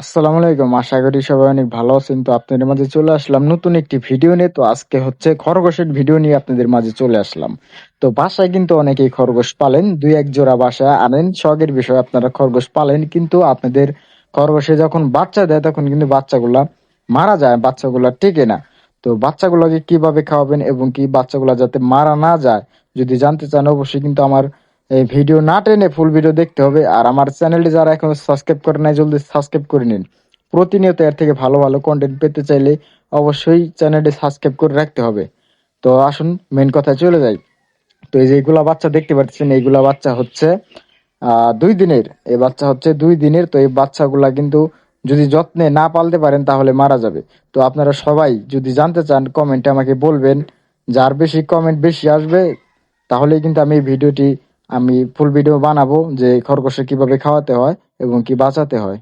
আসসালামু আলাইকুম। আশা করি সবাই অনেক ভালো আছেন। তো আপনাদের মাঝে চলে আসলাম নতুন একটি ভিডিও নিয়ে। তো আজকে হচ্ছে খরগোশের ভিডিও নিয়ে আপনাদের মাঝে চলে আসলাম। তো বাসায় কিন্তু অনেকেই খরগোশ পালেন। দুই এক জোড়া বাসায় আনেন। শখের বিষয়ে আপনারা খরগোশ পালেন। কিন্তু আপনাদের খরগোশে যখন বাচ্চা দেয়, তখন কিন্তু বাচ্চাগুলা মারা যায়। বাচ্চাগুলা টেকে না। তো বাচ্চাগুলোকে কীভাবে খাওয়াবেন এবং কি বাচ্চাগুলা যাতে মারা না যায়, যদি জানতে চান, অবশ্যই কিন্তু আমার এই ভিডিও না টেনে ফুল ভিডিও দেখতে হবে। আর আমার চ্যানেলটি যারা এখন সাবস্ক্রাইব করে নাই, জলদি সাবস্ক্রাইব করে নিন। প্রতিনিয়ত এর থেকে ভালো ভালো কন্টেন্ট পেতে চাইলে অবশ্যই চ্যানেলটি সাবস্ক্রাইব করে রাখতে হবে। তো আসুন মেন কথায় চলে যাই। তো এই যে এইগুলা বাচ্চা দেখতে পাচ্ছেন, এইগুলা বাচ্চা হচ্ছে দুই দিনের। এই বাচ্চা হচ্ছে দুই দিনের। তো এই বাচ্চাগুলা কিন্তু যদি যত্নে না পালতে পারেন, তাহলে মারা যাবে। তো আপনারা সবাই যদি জানতে চান কমেন্টে আমাকে বলবেন। যার বেশি কমেন্ট বেশি আসবে, তাহলেই কিন্তু আমি এই ভিডিওটি আমি ফুল ভিডিও বানাবো যে খরগোশে কীভাবে খাওয়াতে হয় এবং কি বাঁচাতে হয়।